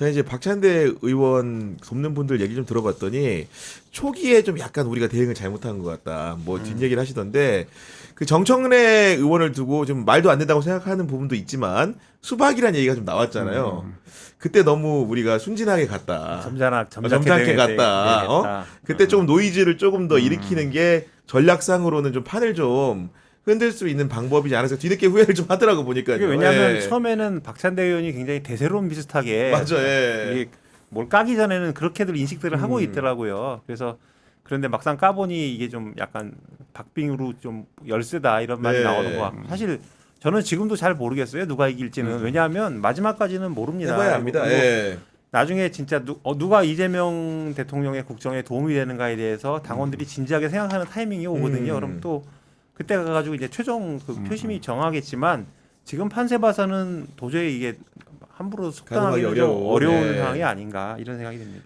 제가 이제 박찬대 의원 돕는 분들 얘기 좀 들어봤더니 초기에 좀 약간 우리가 대응을 잘못한 것 같다. 뭐 음. 뒷얘기를 하시던데 그 정청래 의원을 두고 좀 말도 안 된다고 생각하는 부분도 있지만 수박이란 얘기가 좀 나왔잖아요. 그때 너무 우리가 순진하게 갔다. 점잖아 점잖게, 점잖게 대응했- 갔다. 어? 대응했다. 그때 어. 좀 노이즈를 조금 더 일으키는 게 전략상으로는 좀 판을 좀 흔들 수 있는 방법이지 않아서 뒤늦게 후회를 좀 하더라고 보니까요. 그게 왜냐하면 예. 처음에는 박찬대 의원이 굉장히 대세론 비슷하게 맞아, 예. 이게 뭘 까기 전에는 그렇게들 인식들을 하고 음. 있더라고요. 그래서 그런데 막상 까보니 이게 좀 약간 박빙으로 좀 열세다 이런 말이 네. 나오는 거 같고 사실 저는 지금도 잘 모르겠어요 누가 이길지는 왜냐하면 마지막까지는 모릅니다. 해봐야 합니다. 그리고 예. 나중에 진짜 누, 어, 누가 이재명 대통령의 국정에 도움이 되는가에 대해서 당원들이 진지하게 생각하는 타이밍이 오거든요. 음. 그럼 또 그때 가가지고 이제 최종 그 음. 표심이 정하겠지만 지금 판세 봐서는 도저히 이게 함부로 속당하기 어려워. 어려운 네. 상황이 아닌가 이런 생각이 듭니다.